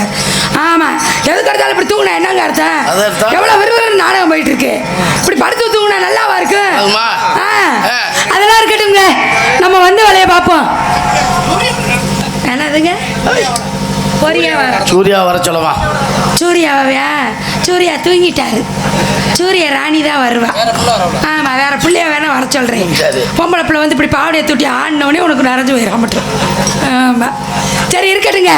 சொல்லுங்க ஆமா. எதுக்கு எடுத்தாலும் இப்படி தூங்கினா என்னங்க அர்த்தம்? எவ்வளவு விறுவிறுன்னு நாடகம் போயிட்டு இருக்கு. இப்படி படுத்து தூங்கினா நல்லாவா இருக்கு. அதெல்லாம் இருக்கட்டுங்க நம்ம வந்து வேலையை பார்ப்போம். என்னதுங்க? பொரியா வர. சூர்யா வர சொல்லவா? சூர்யாவையா சூர்யா தூங்கிட்டாரு. சூர்யா ராணி தான் வருவா. ஆமா வேற பிள்ளைய வேணா வர சொல்றேன். சரி. பொம்பளை பிள்ளை வந்து இப்படி பாவடையை தூட்டி ஆடினோடனே உனக்கு நிறைஞ்சு போயிடும். மட்டும் ஆமா. சரி இருக்கட்டுங்க.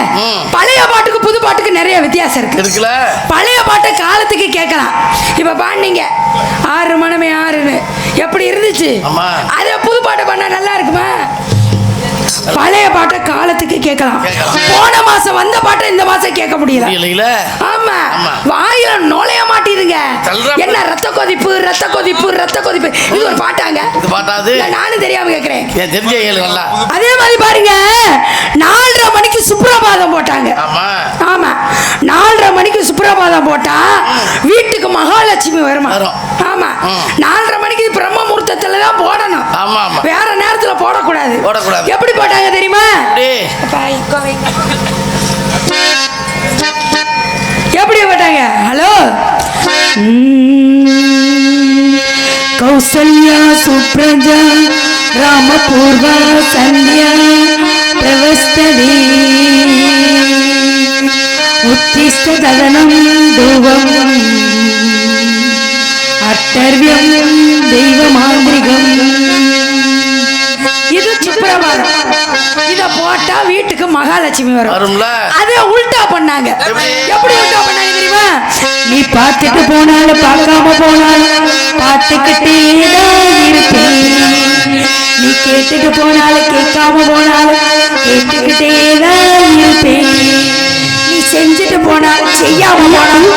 பழைய பாட்டுக்கு புது பாட்டுக்கு நிறைய வித்தியாசம் இருக்கு. இருக்குல்ல பழைய பாட்டை காலத்துக்கு கேட்கலாம். இப்ப பாடினீங்க. ஆறு மணமே ஆறுன்னு. எப்படி இருந்துச்சு. அதே புது பாட்டை பண்ணா நல்லா இருக்குமா? பழைய பாட்டை காலத்துக்கு கேட்கலாம். போன மாசம் வந்த பாட்டை இந்த மாசம் கேட்க முடியல. ஆமா. வாயில நுழைய மாட்டீருங்க. என்ன ரத்த கொதிப்பு ரத்த கொதிப்பு ரத்த கொதிப்பு. இது ஒரு பாட்டாங்க. நானும் தெரியாம கேக்குறேன். அதே மாதிரி பாருங்க. நாலரை மணிக்கு சுப்ரபாதம் போட்டாங்க. ஆமா. நாலரை மணிக்கு சுப்ரபாதம் போட்டா வீட்டுக்கு மகாலட்சுமி வரும். ஆமா. நாலரை மணிக்கு பிரம்ம முகூர்த்தத்துல தான் போடணும். ஆமா ஆமா. வேற நேரத்துல போடக்கூடாது. போடக்கூடாது. எப்படி போட்டாங்க தெரியுமா. எப்படி? போட்டாங்க? ஹலோ? கௌசல்யா சுப்ரஜா ராமபூர்வா சந்தியா பிரவஸ்ததி. உத்திஷ்ட ததனம் தூவம். அட்டர்வியம் தெய்வமாந்திரிகம் இது சுப்பிரபாதம். இத போட்டா வீட்டுக்கு மகாலட்சுமி வரும். அதே உல்டா பண்ணாங்க. எப்படி? உல்டா பண்ணாங்க தெரியுமா? நீ பார்த்துட்டு போனாலும் பார்க்காம போனாலும் பார்த்துக்கிட்டே நீ கேட்டுட்டு போனாலும் கேட்காம போனாலும் கேட்டுக்கிட்டே தான் இருப்பேன். நீ செஞ்சுட்டு போனாலும் செய்யாம போனாலும்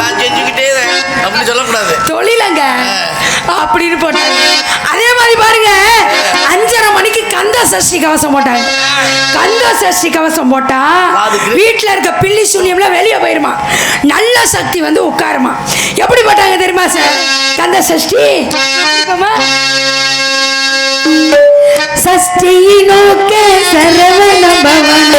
நான் செஞ்சுக்கிட்டே சொல்லக்கூடாது. அப்படின்னு போட்டாங்க. அதே மாதிரி பாருங்க அஞ்சரை மணிக்கு கந்த சஷ்டி கவசம் போட்டாங்க. கந்த சஷ்டி கவசம் போட்டா? வீட்டுல இருக்க பில்லி சூன்யம்லாம் வெளியே போயிருமா. நல்ல சக்தி வந்து உட்காருமா. எப்படி போட்டாங்க தெரியுமா சார்? கந்த சஷ்டி. இப்பமா சஷ்டி நோக்க சரவண பவன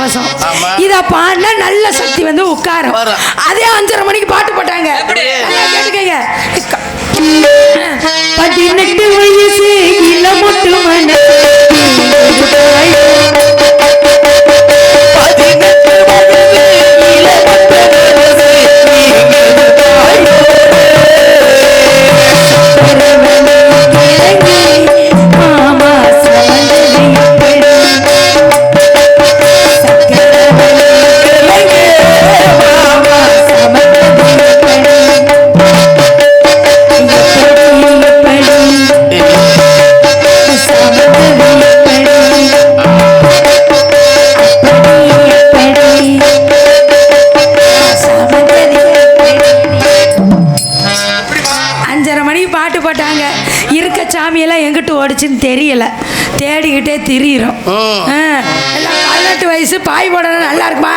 கவசம். இத பாடினா நல்ல சக்தி வந்து உட்காரும். அதே அஞ்சரை மணிக்கு பாட்டு போட்டாங்க. கேட்டுக்கங்க. பதினெட்டு வயசு இளமொட்டு மன அஞ்சரை மணிக்கு பாட்டு போட்டாங்க. இருக்க சாமியெல்லாம் எங்கிட்டு ஓடிச்சுன்னு தெரியல. தேடிக்கிட்டே திரியிறோம். பதினெட்டு வயசு பாய் போடணும் நல்லா இருக்குமா?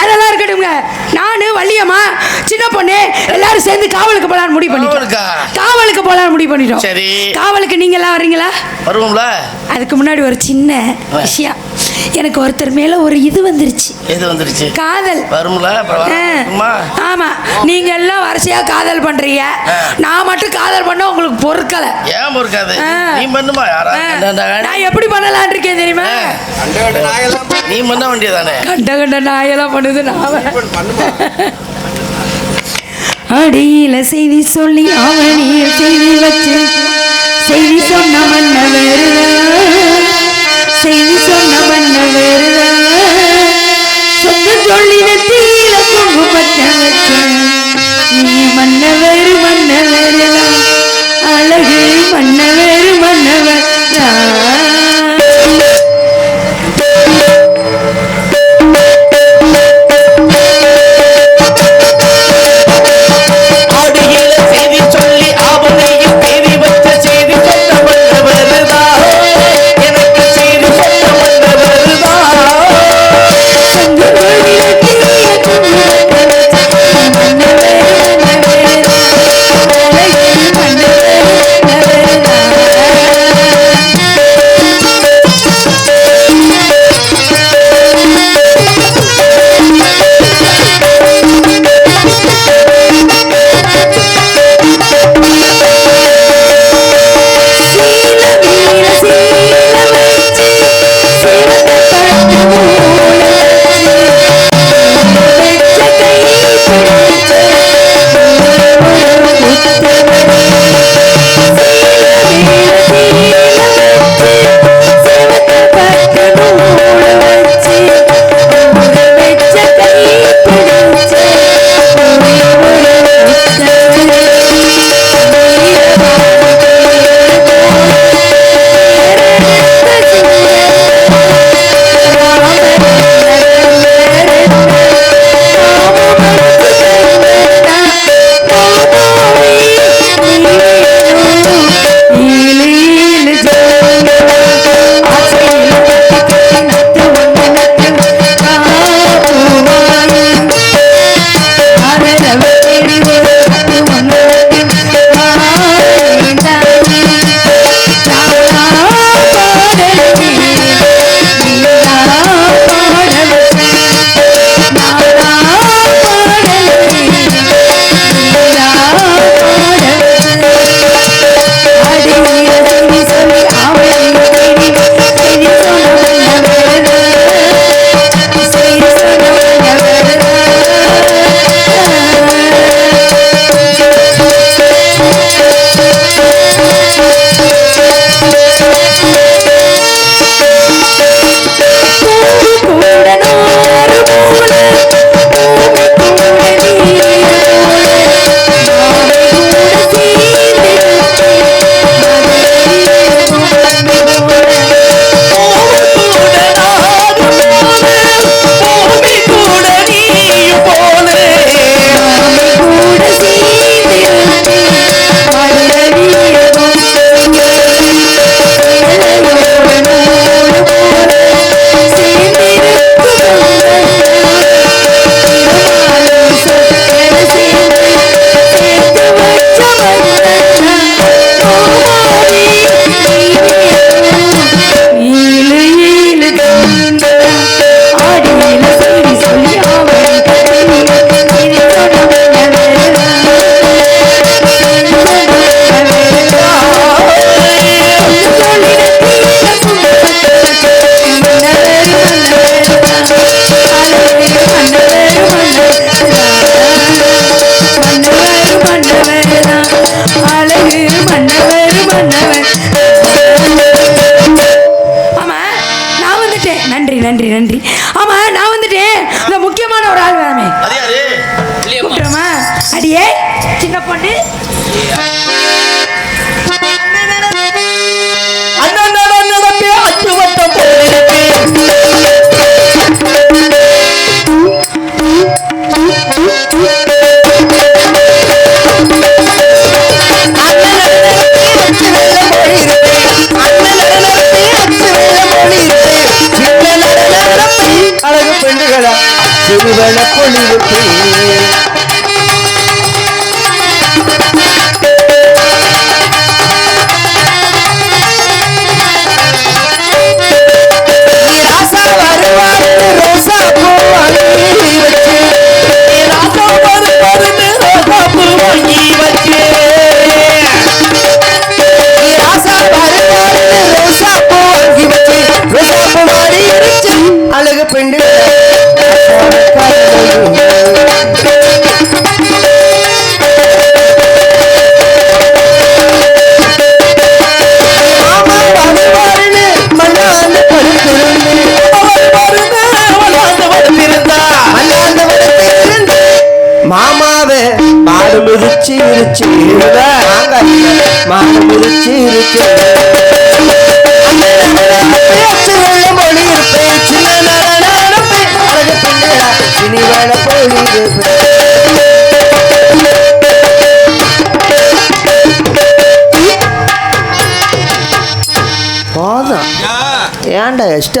அதெல்லாம் இருக்கட்டும்ங்க. நானு வள்ளியம்மா சின்ன பொண்ணு எல்லாரும் சேர்ந்து காவலுக்கு போலான்னு முடிவு பண்ணிட்டோம். காவலுக்கா? காவலுக்கு போலான்னு முடிவு பண்ணிட்டோம். சரி. காவலுக்கு நீங்க எல்லாம் வர்றீங்களா? வருவோம்ல? அதுக்கு முன்னாடி ஒரு சின்ன விஷயம். எனக்கு ஒருத்தர் மேல ஒரு இது வந்துருச்சு. எது வந்துருச்சு? காதல். வரும்ல? ஆமா. நீங்க எல்லாம் வரிசையா காதல் பண்றீங்க. நான் மட்டும் காதல் பண்ண உங்களுக்கு பொறுக்கல. ஏன் பொறுக்காது. நீ பண்ணுமா? நான் எப்படி பண்ணலான் இருக்கேன் தெரியுமா? நீ பண்ண வேண்டியதானே? கண்ட கண்ட நாயெல்லாம் பண்ணுது நான் அடியில செய்தி சொல்லி அவனியில் செய்தி வச்சு செய்தி சொன்ன மன்னவர் செய்தி சொன்ன மன்னவர்.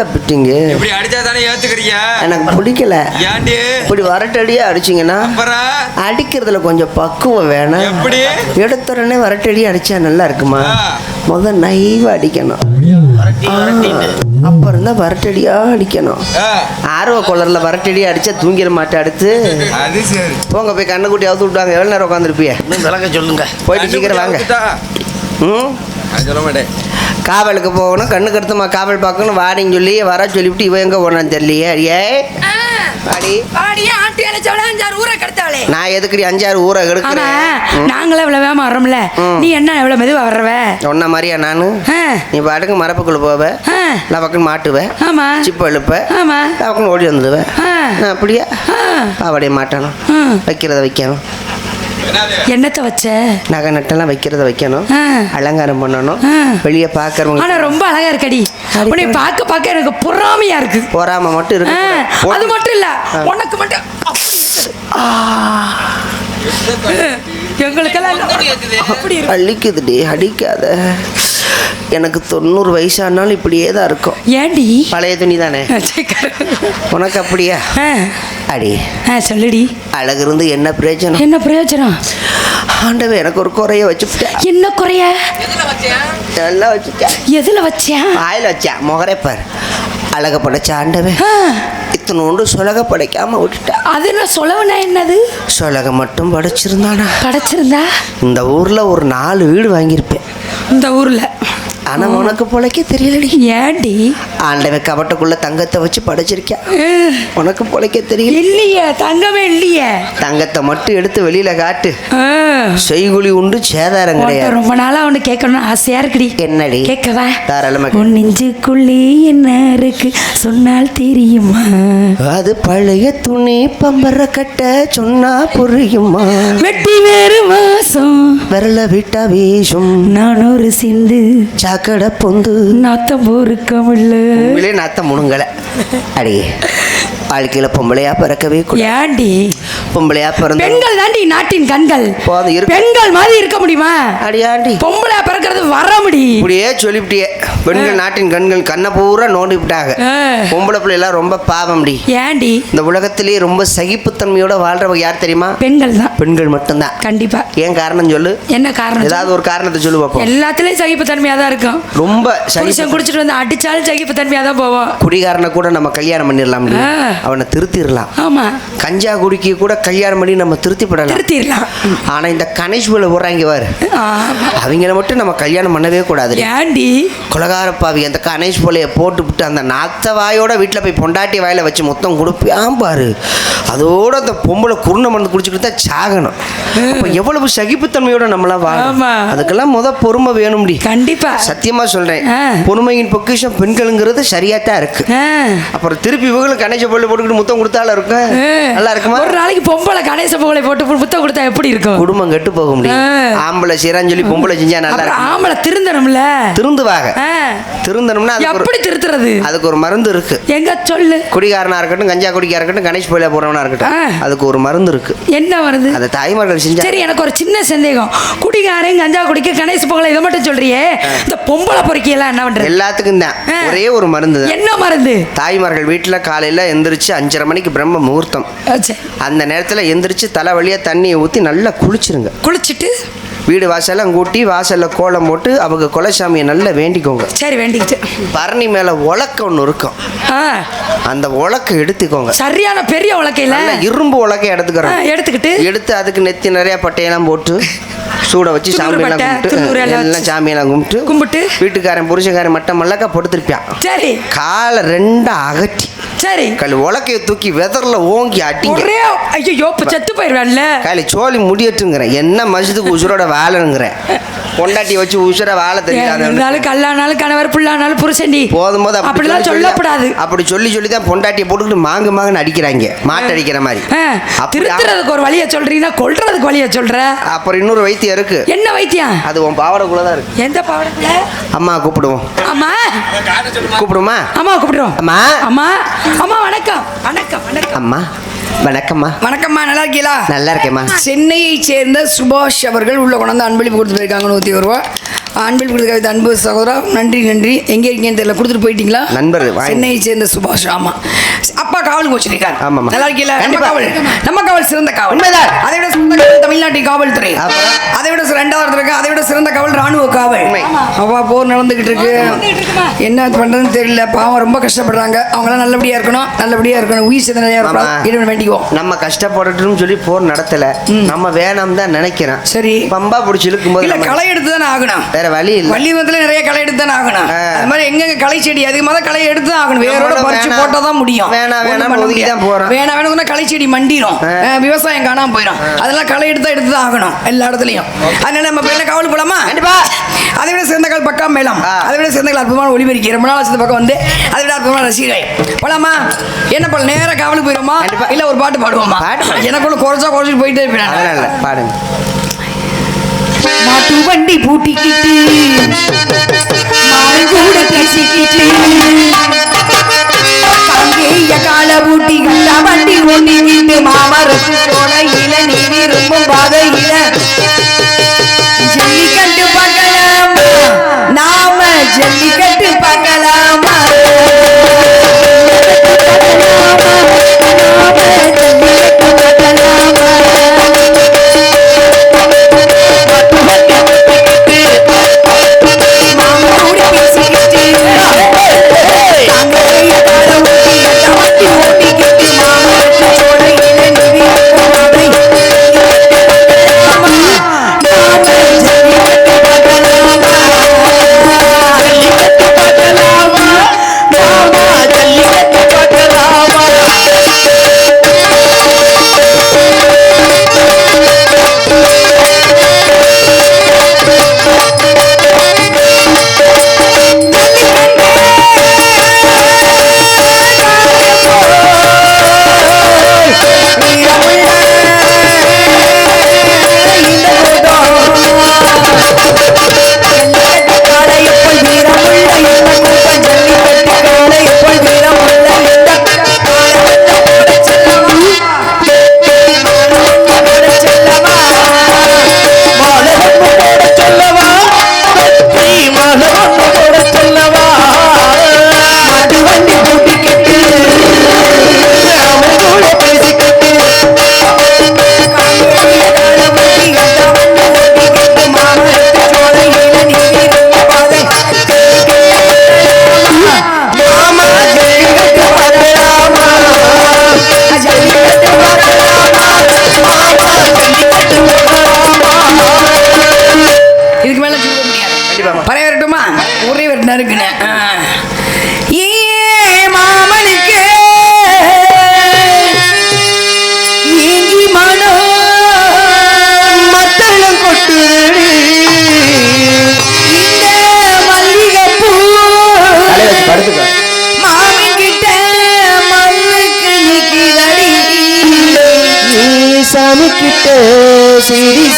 ஏன்டா எஸ்டா பிட்டிங்க இப்படி அடிச்சா தானே ஏத்துக்கிறீங்க? எனக்கு பிடிக்கல. ஏண்டி இப்படி வரட்டடியா அடிச்சிங்கன்னா அடிக்கிறதுல கொஞ்சம் பக்குவம் வேணும். எப்படி? எடுத்துறனே வரட்டடி அடிச்சா நல்லா இருக்குமா. முத நைவா அடிக்கணும். அப்புறம் தான் வரட்டடியா அடிக்கணும். ஆர்வ கொளரில் வரட்டடியா அடிச்சா தூங்கிட மாட்டேன் அடுத்து. அது சரி. போங்க போய் கண்ணுக்குட்டி அவுத்து விட்டாங்க எவ்வளோ நேரம் உட்காந்துருப்பிய சொல்லுங்க. போயிட்டு சீக்கிரம் வாங்க? ம்? சொல்ல மாட்டேன். காவலுக்கு போகணும் கண்ணுக்கு எடுத்துமா காவல் பார்க்கணும் வாடின்னு சொல்லி வர சொல்லிவிட்டு இவன் எங்கே போனான்னு தெரியலையே. அடியே வாடி. ஆடியே ஆட்டி அஞ்சாறு ஊரை கடத்தாளே. நான் எதுக்குடி அஞ்சாறு ஊரை ஆமா எடுக்கிறேன் நாங்களும் இவ்வளவு வேகமா வர்றோம்ல. நீ என்ன எவ்வளவு மெதுவா வர்றவ? சொன்ன மாதிரியா நானு? நீ பாட்டுக்கு மரப்புக்குள்ள போவ. பக்கம் மாட்டுவேன் ஆமா. சிப்ப எழுப்ப ஆமா. பக்கம் ஓடி வந்துடுவேன் அப்படியா? பாவாடைய மாட்டணும். வைக்கிறத வைக்கணும். என்னத்த வச்ச? நகை நட்டெல்லாம் வைக்கிறத வைக்கணும். அலங்காரம் பண்ணணும். வெளியே பார்க்கறவங்க ஆனா ரொம்ப அழகா இருக்கடி. உன்னை பார்க்க பார்க்க எனக்கு பொறாமையா இருக்கு. போறாம மட்டும் இருக்கு அது மட்டும் இல்ல. உனக்கு மட்டும். எங்களுக்கெல்லாம். அப்படி இருக்கு. அழிக்குதுடி அடிக்காத. எனக்கு தொண்ணூறு வயசானாலும் இப்படியே தான் இருக்கும். ஏண்டி? பழைய துணி தானே? உனக்கு அப்படியா? ஆ, அடி. ஆ, சொல்லுடி. அழகு இருந்து என்ன பிரயோஜனம்? என்ன பிரயோஜனம்? ஆண்டவன் எனக்கு ஒரு குறைய வச்சுட்டேன் என்ன குறைய? எல்லாம் வச்சுட்டேன். எதுல வச்சேன் வாயில் வச்சேன் முகரே பாரு. அழக படைச்ச ஆண்டவன் ஆ, இத்தனோண்டு சொலக படைக்காம விட்டுட்டேன் அது என்ன சொல்லவனா என்னது? சொலக மட்டும் படைச்சிருந்தானா? படைச்சிருந்தா? இந்த ஊர்ல ஒரு நாலு வீடு வாங்கியிருப்பேன். இந்த ஊர்ல? ஆனா உனக்கு பொழைக்க தெரியலடி. ஏண்டி ஆண்டவன் கபட்டுக்குள்ள தங்கத்தை வச்சு படைச்சிருக்கேன் அஹ், உனக்கு பொழைக்க தெரியல. இல்லையே தங்கமே இல்லையே. தங்கத்தை மட்டும் எடுத்து வெளியில காட்டு. செய்குழி உண்டு சேதாரம் கிடையாது. ரொம்ப நாளா அவனு கேட்கணும்னு ஆசையா இருக்குடி. என்னடி? கேட்கவா? தாராளமா உன் நெஞ்சுக்குள்ளே என்ன இருக்கு? சொன்னால் தெரியுமா? அது பழைய துணி பம்பர கட்ட சொன்னா புரியுமா? வெட்டி வேறு மாசம் விரல விட்டா வீசும். நான் ஒரு சிந்து. சாக்கடை பொந்து. நாத்தம் பொறுக்கமில்ல உங்களே நாத்த முணுங்கல. அடி வாழ்க்கையில பொம்பளையா பிறக்கவே ஏண்டி? பொம்பளையா பிறந்த பெண்கள் தாண்டி நாட்டின் கண்கள். போதும் இருக்கு பெண்கள் மாதிரி இருக்க முடியுமா? அடியாண்டி பொம்பளை பிறக்கிறது வர முடி இப்படியே சொல்லிவிட்டியே. பெண்கள் நாட்டின் கண்கள் கண்ணை பூரா நோண்டி விட்டாங்க. பொம்பளை பிள்ளைலாம் ரொம்ப பாவம்டி. ஏண்டி? இந்த உலகத்திலேயே ரொம்ப சகிப்புத்தன்மையோட வாழ்றவங்க யார் தெரியுமா? பெண்கள் தான். பெண்கள் மட்டும்தான். கண்டிப்பா. ஏன் காரணம் சொல்லு? என்ன காரணம் ஏதாவது ஒரு காரணத்தை சொல்லு பார்ப்போம் எல்லாத்துலயும் சகிப்புத்தன்மையா தான் இருக்கும். ரொம்ப சகிப்பு குடிச்சிட்டு வந்து அடிச்சாலும் சகிப்புத்தன்மையா தான் போவோம். குடிகாரனை கூட நம்ம கல்யாணம் பண்ணிடலாம். அவனை திருத்திடலாம். ஆமா. கஞ்சா குடிக்க கூட கல்யாணம் பண்ணி நம்ம திருத்திப்படலாம். திருத்திடலாம். ஆனா இந்த கணேஷ் போல போடுறாங்க ஆமா. அவங்கள மட்டும் நம்ம கல்யாணம் பண்ணவே கூடாது ஏண்டி குலகாரப்பாவி அந்த கணேஷ் போலைய போட்டு விட்டு அந்த நாத்த வாயோட வீட்டில் போய் பொண்டாட்டி வாயில வச்சு மொத்தம் கொடுப்பான் பாரு. அதோட அந்த பொம்பளை குருணை மருந்து குடிச்சுக்கிட்டு தான் சாகணும். அப்போ எவ்வளவு சகிப்புத்தன்மையோட நம்மளாம் வாழணும். ஆமா. அதுக்கெல்லாம் முத பொறுமை வேணும்டி. கண்டிப்பா. சத்தியமா சொல்றேன். பொறுமையின் பொக்கிஷம் பெண்களுங்கிறது சரியா தான் இருக்கு. அப்புறம் திருப்பி இவங்களும் கணேஷ பொருள் போட்டுக்கிட்டு முத்தம் கொடுத்தாலும் இருக்கும். நல்லா இருக்குமா? ஒரு நாளைக்கு பொம்பளை கணேச பொங்கலை போட்டு புத்தம் கொடுத்தா எப்படி இருக்கும்? குடும்பம் கெட்டு போக முடியும். ஆம்பளை செய்யறான்னு சொல்லி பொம்பளை செஞ்சா நல்லா இருக்கும். ஆம்பளை திருந்தணும்ல? திருந்துவாங்க. திருந்தணும்னா எப்படி திருத்துறது? அதுக்கு ஒரு மருந்து இருக்கு. எங்க சொல்லு? குடிகாரனா இருக்கட்டும் கஞ்சா குடிக்கார இருக்கட்டும் கணேஷ் போயில போறவனா இருக்கட்டும். அதுக்கு ஒரு மருந்து இருக்கு. என்ன வருது அதை தாய்மார்கள் செஞ்சா சரி எனக்கு ஒரு சின்ன சந்தேகம். குடிகாரன் கஞ்சா குடிக்க கணேச பொங்கலை இதை மட்டும் சொல்றியே? இந்த பொம்பளை பொறுக்கி எல்லாம் என்ன பண்றது? எல்லாத்துக்கும் தான். ஒரே ஒரு மருந்து என்ன மருந்து? தாய்மார்கள் வீட்டில் காலையில் எந்திரிச்சு அஞ்சரை மணிக்கு பிரம்ம முகூர்த்தம். அந்த நேரத்தில் எந்திரிச்சு தலை வழியாக தண்ணியை ஊற்றி நல்லா குளிச்சிருங்க. குளிச்சுட்டு? வீடு வாசல்லாம் கூட்டி வாசலில் கோலம் போட்டு அவங்க குலசாமியை நல்லா வேண்டிக்கோங்க. சரி வேண்டிக்கிட்டு. பரணி மேலே உலக்க ஒன்று இருக்கும். அந்த உலக்க எடுத்துக்கோங்க. சரியான பெரிய உலக்கையில? இரும்பு உலக்க எடுத்துக்கிறோம். எடுத்துக்கிட்டு. எடுத்து அதுக்கு நெத்தி நிறைய பட்டையெல்லாம் போட்டு சூட வச்சு சாமியெல்லாம் பட்டை, கும்பிட்டு எல்லாம். சாமியெல்லாம் கும்பிட்டு கும்பிட்டு. வீட்டுக்காரன் புருஷக்காரன் மட்டம் மல்லக்கா போட்டு திருப்பியான் சரி. காலை ரெண்டா அகட்டி சரி. கல் உலக்கைய தூக்கி வெதர்ல ஓங்கி ஒரே ஐயோ இப்ப செத்து போயிடுவேன்ல காலி சோழி முடியட்டுங்கிறேன். என்ன மசத்துக்கு உசுரோட வாழணுங்கிறேன் பொண்டாட்டி வச்சு உசுர வாழ தெரியாது கல்லானாலும் கணவர் புள்ளானாலும் புருஷன்டி. போதும் போது அப்படி அப்படிலாம் சொல்லி சொல்லி சொல்லக்கூடாது அப்படி சொல்லி சொல்லி தான் பொண்டாட்டியை போட்டுக்கிட்டு மாங்கு மாங்குன்னு அடிக்கிறாங்க. மாட்டு அடிக்கிற மாதிரி. திருத்துறதுக்கு ஒரு வழியை சொல்றீங்கன்னா கொல்றதுக்கு வழியை சொல்ற. அப்புறம் இன்னொரு வைத்தியம் இருக்கு. என்ன வைத்தியம்? அது உன் பாவடைக்குள்ள தான் இருக்கு. எந்த பாவடத்துல அம்மா கூப்பிடுவோம். அம்மா. கூப்பிடுமா அம்மா கூப்பிடுறோம். அம்மா. அம்மா. அம்மா வணக்கம். வணக்கம் வணக்கம். அம்மா வணக்கம்மா. வணக்கம்மா நல்லா இருக்கீங்களா? நல்லா இருக்கேம்மா. சென்னையை சேர்ந்த சுபாஷ் அவர்கள் உள்ள கொண்டாந்து அன்பளிப்பு கொடுத்து போயிருக்காங்க நூற்றி ஒரு ரூபா. அன்பளிப்பு கொடுத்த அன்பு சகோதரா நன்றி நன்றி. எங்கே இருக்கீங்கன்னு தெரியல. கொடுத்துட்டு போயிட்டீங்களா? நண்பர். சென்னையை சேர்ந்த சுபாஷ் ஆமா. அப்பா காவலுக்கு வச்சிருக்காரு. ஆமாம்மா. நல்லா இருக்கீங்களா? நம்ம. காவல் நம்ம காவல் சிறந்த காவல். உண்மைதான். அதை விட சிறந்த காவல் தமிழ்நாட்டின் காவல்துறை? அதை விட ரெண்டாவது இருக்கு. அதை விட சிறந்த காவல் ராணுவ காவல். அப்பா போர் நடந்துகிட்டு இருக்கு? என்ன பண்றதுன்னு தெரியல. பாவம் ரொம்ப கஷ்டப்படுறாங்க. அவங்களாம் நல்லபடியா இருக்கணும். நல்லபடியா இருக்கணும். உயிர் சிந்தனையா. இருக்கணும் வேண்டிக்குவோம். நம்ம கஷ்டப்படட்டும்னு சொல்லி போர் நடத்தல. நம்ம வேணாம் தான் நினைக்கிறேன். சரி. பம்பா பிடிச்சி இழுக்கும் போது களை எடுத்து தானே ஆகணும். வேற வழி இல்ல. வள்ளிமரத்துல நிறைய களை எடுத்து தானே ஆகணும். அது மாதிரி எங்கெங்க களை செடி? அதிகமாக தான் களை எடுத்து தான் ஆகணும் வேரோட பறிச்சு வேணாம். போட்டா தான் முடியும். வேணாம், ஒண்ணும் வேணாம், ஒதுக்கி. தான் போறோம். வேணாம் வேணும் களை செடி. ஆ, விவசாயம் காணாம போயிடும் அதெல்லாம் களை எடுத்து எடுத்து தான் ஆகணும் எல்லா இடத்துலயும். அதனால நம்ம என்ன காவல் போலாமா? கண்டிப்பா. அதை விட சிறந்த கால் பக்கம் மேலம். அதை விட சிறந்த கால் அற்புதமான ஒளிபெருக்கி. ரொம்ப நாள் வச்சது பக்கம் வந்து. அதை விட அற்புதமான ரசிகை போலாமா? என்ன பண்ண நேரா காவலுக்கு போயிருமா கண்டிப்பா. இல்ல ஒரு பாட்டு பாடுவோமா. எனக்குள்ள குறைச்சா குறைச்சிட்டு போயிட்டே இருப்பேன் பாடுங்க. மாட்டு வண்டி பூட்டிக்கிட்டு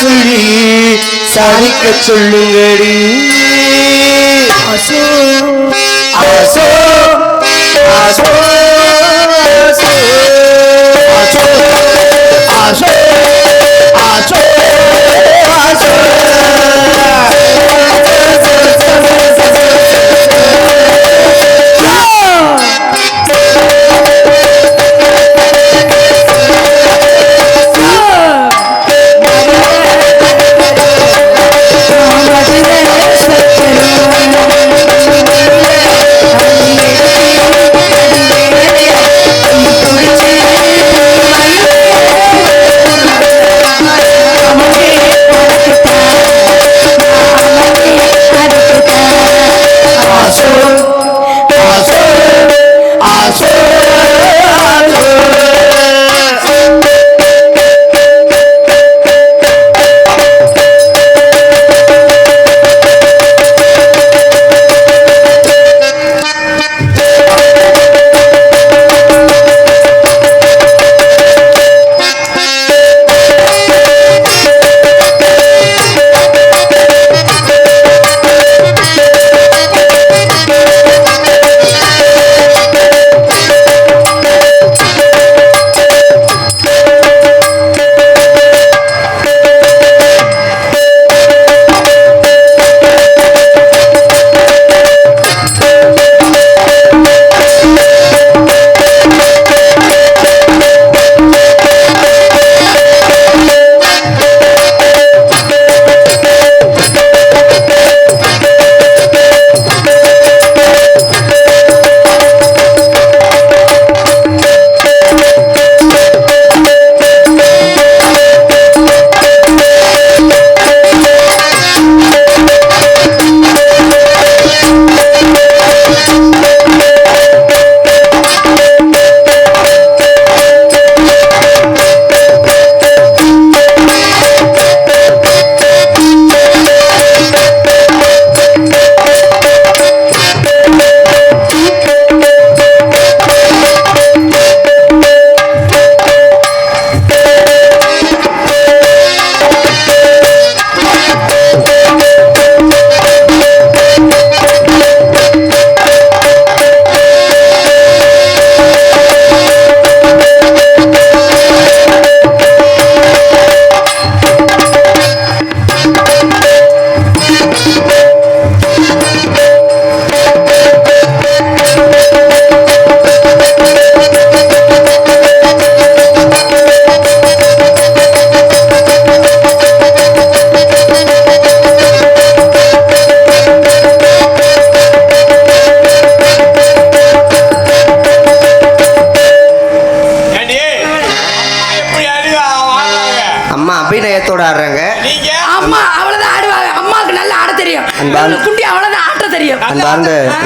சொல்லி சாதிக்க சொல்லுங்கடி. அசோ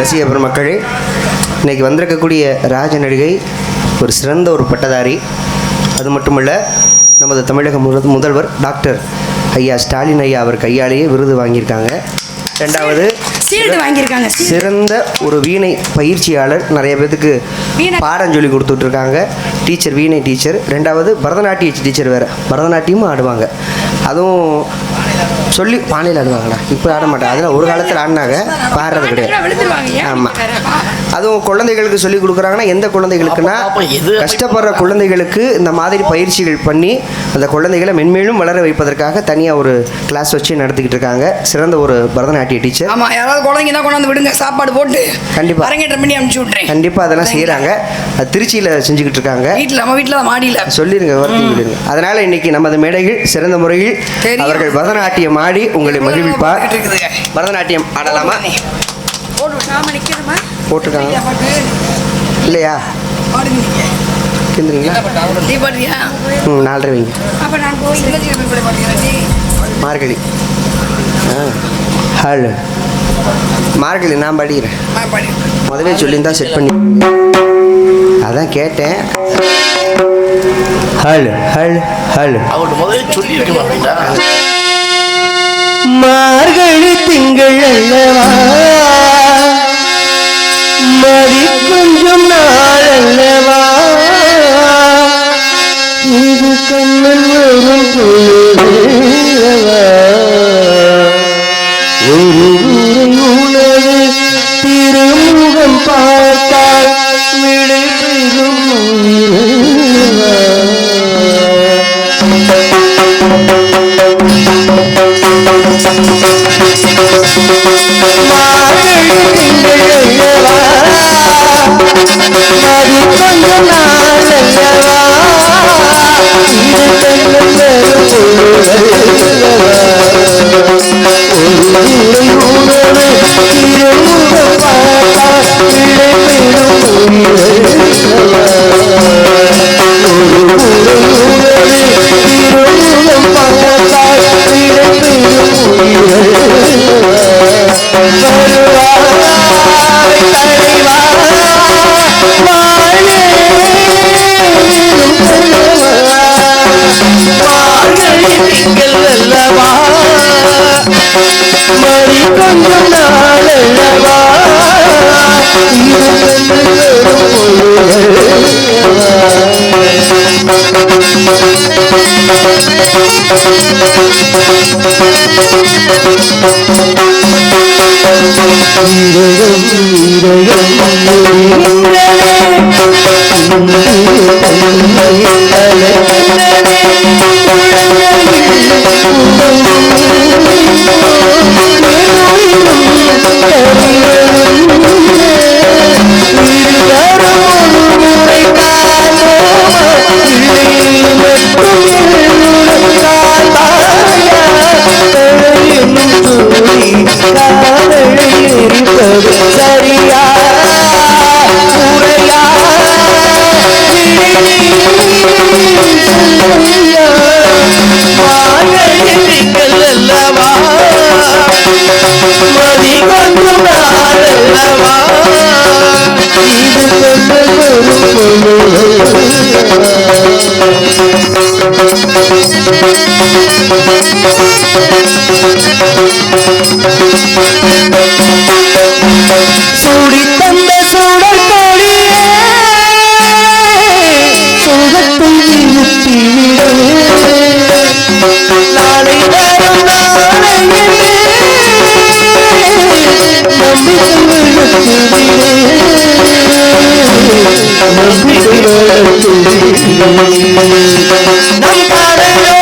ரசிக பெருமக்களே இன்னைக்கு வந்திருக்கக்கூடிய ராஜ நடிகை ஒரு சிறந்த ஒரு பட்டதாரி. அது மட்டுமல்ல நமது தமிழக முத- முதல்வர் டாக்டர் ஐயா ஸ்டாலின் ஐயா அவர் கையாலேயே விருது வாங்கியிருக்காங்க. ரெண்டாவது வாங்கியிருக்காங்க. சிறந்த ஒரு வீணை பயிற்சியாளர் நிறைய பேத்துக்கு. பாடம் சொல்லி கொடுத்துட்டு இருக்காங்க டீச்சர் வீணை டீச்சர். ரெண்டாவது பரதநாட்டிய டீச்சர் வேற. பரதநாட்டியமும் ஆடுவாங்க. அதுவும் சொல்லி பானையில் ஆடுவாங்களா இப்போ ஆட மாட்டாங்க அதில் ஒரு காலத்தில் ஆடினாங்க. பாடுறது கிடையாது. ஆமாம்? அதுவும் குழந்தைகளுக்கு சொல்லி கொடுக்குறாங்கன்னா எந்த குழந்தைகளுக்குன்னா கஷ்டப்படுற குழந்தைகளுக்கு இந்த மாதிரி பயிற்சிகள் பண்ணி அந்த குழந்தைகளை மென்மேலும் வளர வைப்பதற்காக தனியாக ஒரு கிளாஸ் வச்சு நடத்திக்கிட்டு இருக்காங்க. சிறந்த ஒரு பரதநாட்டிய டீச்சர் ஆமா யாராவது குழந்தைங்க தான் கொண்டாந்து விடுங்க. சாப்பாடு போட்டு கண்டிப்பா. அரங்கேற்றம் பண்ணி அனுப்பிச்சு விட்றேன் கண்டிப்பாக அதெல்லாம் செய்கிறாங்க அது திருச்சியில் செஞ்சுக்கிட்டு இருக்காங்க. வீட்டில் நம்ம வீட்டில் மாடியில். சொல்லிருங்க வார்த்தை சொல்லிருங்க அதனால இன்னைக்கு நமது மேடையில் சிறந்த முறையில். அவர்கள் பரதநாட்டியம் ஆடி உங்களை மகிழ்விப்பார். பரதநாட்டியம் ஆடலாமா? போட்டுருக்காங்க இல்லையா? இருந்துருங்களா ம் நாலரை மார்கழி. ஆ ஹலோ. மார்கழி நான் படிக்கிறேன். முதவே சொல்லியிருந்தா செட் பண்ணி அதான் கேட்டேன். Hello hello hello. மார்கழி திங்கள் அல்லவா? நிம்மதி கொஞ்சம் நாளல்லவா இது கண்ணன் வரும் புயலவா ஒரு ஊரை உணவு திருமுகம் பார்த்தால் விடை பெறும் Thank you. கொஞ்சம் நாளையவா இது கொஞ்சம் தந்தையே தந்தையே சூடி தந்த சூடர் தோழியே சோகத்தை நாளை வரும் நாளையிலே நம்பிக்கை நம்பிக்கை நம் காரணம்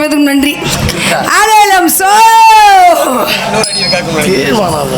அனைவருக்கும் நன்றி. அடையலம் சோ! தீர்மானம்